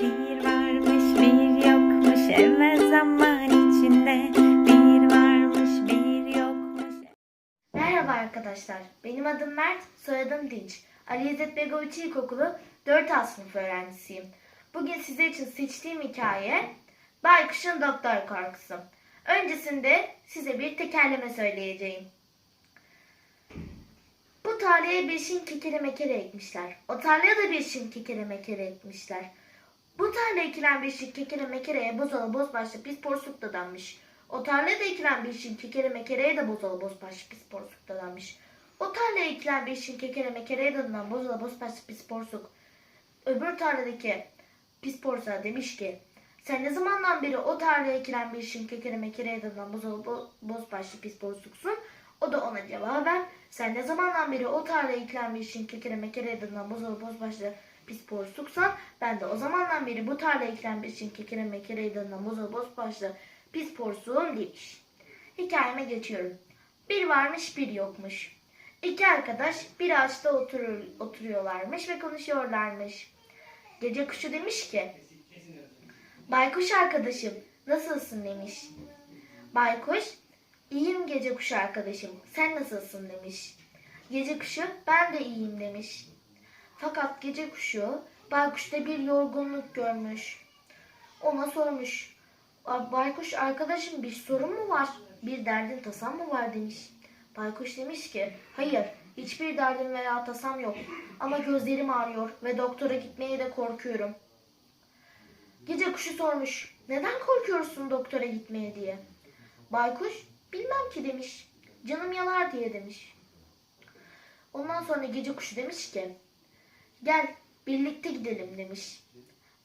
Bir varmış bir yokmuş evvel zaman içinde Bir varmış bir yokmuş Merhaba arkadaşlar. Benim adım Mert, soyadım Dinç. Ali İzzet Begoviç İlkokulu 4A sınıf öğrencisiyim. Bugün sizler için seçtiğim hikaye Baykuş'un Doktor Korkusu. Öncesinde size bir tekerleme söyleyeceğim. Bu tarlaya bir şin kekere mekere ekmişler. O tarlaya da bir şin kekere mekere ekmişler. Bu tarlaya ekilen bir şin kekere mekereye bozalı bozbaşlı pis porsuk dadanmış. O tarlaya da ekilen bir şin kekere mekereye de bozalı bozbaşlı pis porsuk dadanmış. O tarlaya ekilen bir şin kekere mekereye dadanan bozalı bozbaşlı pis porsuk. Öbür tarladaki pis porsuğa demiş ki sen ne zamandan beri o tarlaya ekilen bir şin kekere mekereye dadanan bozalı bo- bozbaşlı pis porsuksun? O da ona cevaben sen ne zamandan beri o tarlaya ekilen bir şin kekere mekereye dadanan bozalı bozbaşlı pis porsuksan ben de o zamandan beri bu tarlaya ekilen bir şin kekere mekereye dadanan bozalı bozbaşlı pis porsuğum demiş. Hikayeme geçiyorum. Bir varmış bir yokmuş. İki arkadaş bir ağaçta oturur, oturuyorlarmış ve konuşuyorlarmış. Gece kuşu demiş ki Baykuş arkadaşım nasılsın demiş. Baykuş iyiyim gece kuşu arkadaşım sen nasılsın demiş. Gece kuşu ben de iyiyim demiş. Fakat gece kuşu baykuşta bir yorgunluk görmüş. Ona sormuş. "Aa, Baykuş arkadaşım bir sorun mu var? Bir derdin tasan mı var demiş. Baykuş demiş ki hayır hiçbir derdim veya tasam yok. Ama gözlerim ağrıyor ve doktora gitmeye de korkuyorum. Gece kuşu sormuş. Neden korkuyorsun doktora gitmeye diye. Baykuş bilmem ki demiş. Canım yanar diye demiş. Ondan sonra gece kuşu demiş ki gel birlikte gidelim demiş.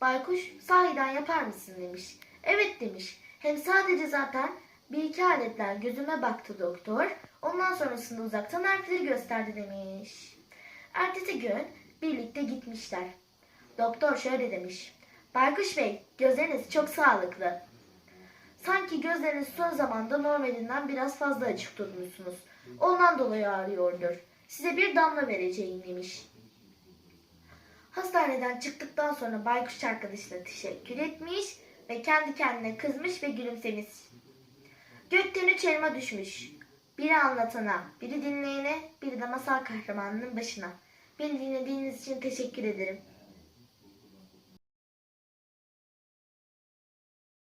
Baykuş sahiden yapar mısın demiş. Evet demiş. Hem sadece zaten bir iki aletler gözüme baktı doktor. Ondan sonrasında uzaktan harfleri gösterdi demiş. Ertesi gün birlikte gitmişler. Doktor şöyle demiş. Baykuş Bey gözleriniz çok sağlıklı. Sanki gözleriniz son zamanda normalinden biraz fazla açık tutmuşsunuz. Ondan dolayı ağrıyordur. Size bir damla vereceğim demiş. Hastaneden çıktıktan sonra baykuş arkadaşına teşekkür etmiş ve kendi kendine kızmış ve gülümsemiş. Gökten üç elma düşmüş. Biri anlatana, biri dinleyene, biri de masal kahramanının başına. Beni dinlediğiniz için teşekkür ederim.